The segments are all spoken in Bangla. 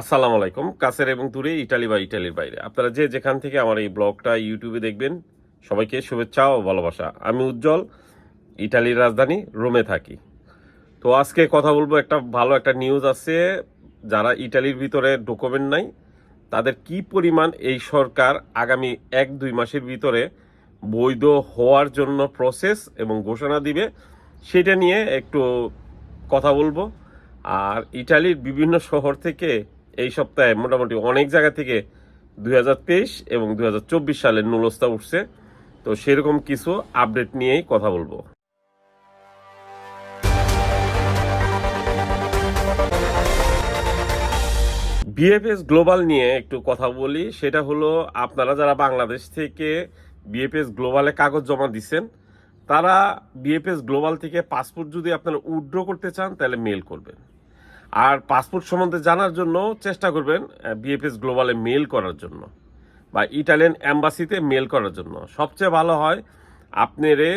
আসসালামু আলাইকুম। কাছের এবং দূরে ইটালি বা ইটালির বাইরে। আপনারা যে যেখান থেকে আমার এই ব্লগটা, ইউটিউবে দেখবেন, সবাইকে শুভেচ্ছা ও ভালোবাসা। আমি উজ্জ্বল, ইটালির রাজধানী রোমে থাকি। তো আজকে কথা বলব একটা ভালো একটা নিউজ আছে। যারা ইটালির ভিতরে ডকুমেন্ট নাই, তাদের কি পরিমাণ এই সরকার আগামী এক দুই মাসের ভিতরে বৈধ হওয়ার জন্য প্রসেস এবং ঘোষণা দিবে, সেটা নিয়ে একটু কথা বলব। আর ইটালির বিভিন্ন শহর থেকে এই সপ্তাহে মোটামুটি অনেক জায়গা থেকে দুই হাজার তেইশ এবং দু হাজার চব্বিশ সালের নুলস্তা উঠছে। তো সেরকম কিছু আপডেট নিয়েই কথা বলব। বিএফএস গ্লোবাল নিয়ে একটু কথা বলি। সেটা হলো, আপনারা যারা বাংলাদেশ থেকে বিএফএস গ্লোবালে কাগজ জমা দিচ্ছেন তারা বিএফএস গ্লোবাল থেকে পাসপোর্ট যদি আপনারা উইথড্র করতে চান, তাহলে মেল করবেন। আর পাসপোর্ট সম্বন্ধে জানার জন্য চেষ্টা করবেন বিএফএস গ্লোবালে মেল করার জন্য বা ইটালিয়ান অ্যাম্বাসিতে মেল করার জন্য। সবচেয়ে ভালো হয়, আপনারে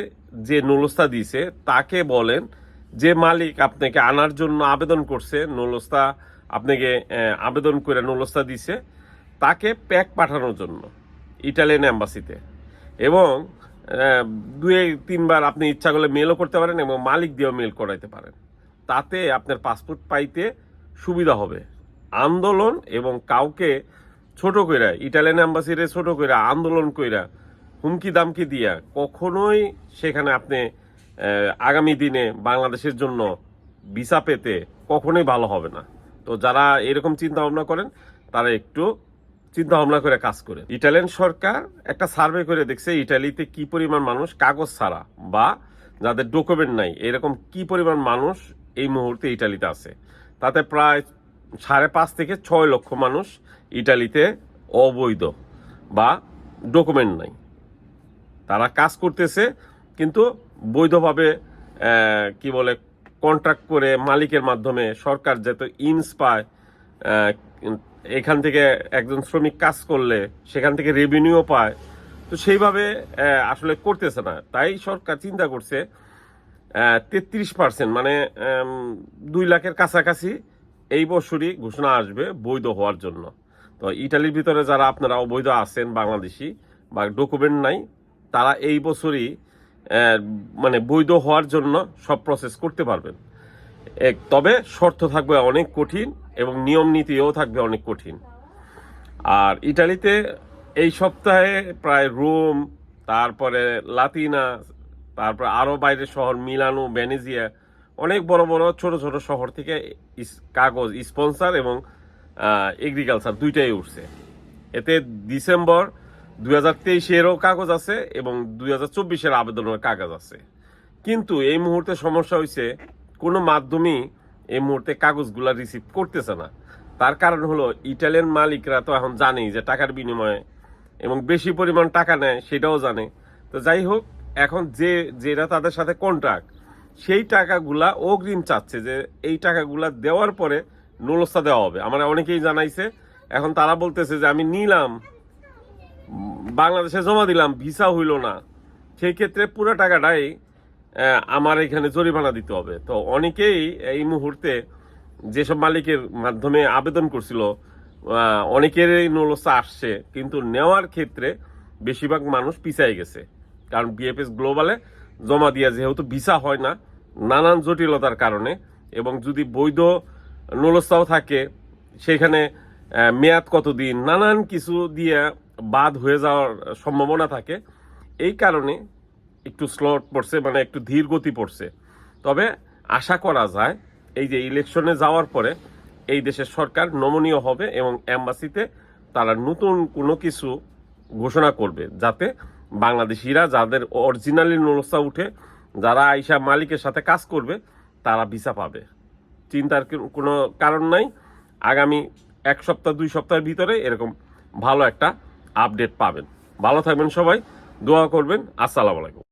যে নুলস্তা দিছে তাকে বলেন যে মালিক আপনাকে আনার জন্য আবেদন করছে, নুলস্তা আপনাকে আবেদন করে নুলস্তা দিছে তাকে প্যাক পাঠানোর জন্য ইটালিয়ান অ্যাম্বাসিতে এবং দুই, তিনবার আপনি ইচ্ছা করলে মেলও করতে পারেন এবং মালিক দিয়েও মেল করাইতে পারেন। তাতে আপনার পাসপোর্ট পাইতে সুবিধা হবে। আন্দোলন এবং কাউকে ছোট কইরা ইটালিয়ান অ্যাম্বাসিরে ছোট কইরা, আন্দোলন কইরা হুমকি দামকি দিয়া কখনোই সেখানে আপনি আগামী দিনে বাংলাদেশের জন্য ভিসা পেতে কখনোই ভালো হবে না। তো যারা এরকম চিন্তা ভাবনা করেন, তারা একটু চিন্তা ভাবনা করে কাজ করে ইটালিয়ান সরকার একটা সার্ভে করে দেখছে ইটালিতে কি পরিমাণ মানুষ কাগজ ছাড়া বা যাদের ডকুমেন্ট নাই, এরকম কি পরিমাণ মানুষ এই মুহূর্তে ইটালিতে আছে। তাতে প্রায় সাড়ে পাঁচ থেকে ছয় লক্ষ মানুষ ইটালিতে অবৈধ বা ডকুমেন্ট নাই। তারা কাজ করতেছে, কিন্তু বৈধভাবে কি বলে কন্ট্রাক্ট করে মালিকের মাধ্যমে সরকার যাতে ইনস পায় এখান থেকে একজন শ্রমিক কাজ করলে সেখান থেকে রেভিনিউ পায়। তো সেইভাবে আসলে করতেছে না। তাই সরকার চিন্তা করছে তেত্রিশ পার্সেন্ট মানে দুই লাখের কাছাকাছি এই বছরই ঘোষণা আসবে বৈধ হওয়ার জন্য। তো ইটালির ভিতরে যারা আপনারা অবৈধ আছেন, বাংলাদেশি বা ডকুমেন্ট নাই, তারা এই বছরই মানে বৈধ হওয়ার জন্য সব প্রসেস করতে পারবেন। তবে শর্ত থাকবে অনেক কঠিন এবং নিয়ম নীতিও থাকবে অনেক কঠিন। আর ইটালিতে এই সপ্তাহে প্রায় রোম, তারপরে লাতিনা তারপরে আরও বাইরের শহর, মিলানো, ভেনেজিয়া, অনেক বড় বড় ছোট ছোট শহর থেকে কাগজ, স্পন্সার এবং এগ্রিকালচার দুইটাই উঠছে। এতে ডিসেম্বর দুই হাজার তেইশেরও কাগজ আছে এবং দুই হাজার চব্বিশের আবেদনের কাগজ আছে। কিন্তু এই মুহূর্তে সমস্যা হয়েছে কোনো মাধ্যমেই এই মুহূর্তে কাগজগুলা রিসিভ করতেছে না। তার কারণ হলো, ইটালিয়ান মালিকরা তো এখন জানেই যে টাকার বিনিময়ে এবং বেশি পরিমাণ টাকা নেয়, সেটাও জানে। তো যাই হোক এখন যে, যেটা তাদের সাথে কন্ট্রাক্ট সেই টাকাগুলা অগ্রিম চাচ্ছে যে, এই টাকাগুলা দেওয়ার পরে নুলস্তা দেওয়া হবে। আমরা অনেকেই জানাইছে, এখন তারা বলতেছে যে, আমি নিলাম, বাংলাদেশে জমা দিলাম, ভিসা হইল না। সেই ক্ষেত্রে পুরো টাকাটাই আমার এখানে জরিমানা দিতে হবে। তো অনেকেই এই মুহূর্তে যেসব মালিকের মাধ্যমে আবেদন করছিল অনেকেরই নলসা আসছে, কিন্তু নেওয়ার ক্ষেত্রে বেশিরভাগ মানুষ পিছাই গেছে। কারণ বিএফএস গ্লোবালে জমা দিয়া যেহেতু ভিসা হয় না, নানান জটিলতার কারণে, এবং যদি বৈধ নলস্তাও থাকে, সেখানে মেয়াদ কতদিন, নানান কিছু দিয়ে বাদ হয়ে যাওয়ার সম্ভাবনা থাকে। এই কারণে একটু স্লট পড়ছে মানে একটু ধীর গতি পড়ছে। তবে আশা করা যায়, এই যে ইলেকশনে যাওয়ার পরে এই দেশের সরকার নমনীয় হবে এবং অ্যাম্বাসিতে তারা নতুন কোনো কিছু ঘোষণা করবে, যাতে বাংলাদেশিরা যাদের অরিজিনালি নলসা উঠে, যারা আইসা মালিকের সাথে কাজ করবে, তারা ভিসা পাবে। চিন্তার কোনো কারণ নাই। আগামী এক সপ্তাহ, দুই সপ্তাহের ভিতরে এরকম ভালো একটা আপডেট পাবেন। ভালো থাকবেন সবাই। দোয়া করবেন। আসসালামু আলাইকুম।